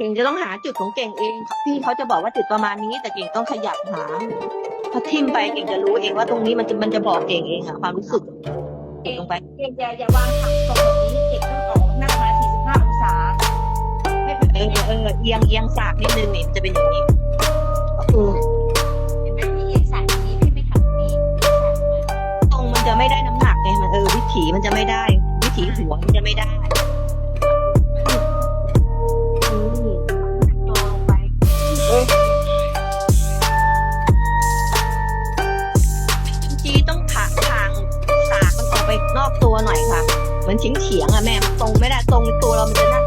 เก่งจะต้องหาจุดของเก่งเองพี่เขาจะบอกว่าจุดประมาณนี้ แต่เก่งต้องขยับหาพอทิ่มไปเก่งจะรู้เองว่าตรงนี้มันจะมันจะบอกเก่งเองอะความรู้สึกเก่งลงไปเก่งอย่าอย่าวางถังตรงแบบนี้เก่งต้องออกนั่งมา45องศาไม่เป็นเออเออเอียงเอียงสากนิดนึงนี่มันจะเป็นอย่างนี้ก็คือเห็นไหมพี่เอียงสายอย่างนี้พี่ไม่ทำนี้สายมาตรงมันจะไม่ได้น้ำหนักไงมันเออวิถีมันจะไม่ได้ วิถีหัวมันจะไม่ได้างสากมันออกตัวหน่อยค่ะ เหมือนเฉียงเฉียงๆอะแม่มันตรงไม่ได้ตรงตัวเรามันจะ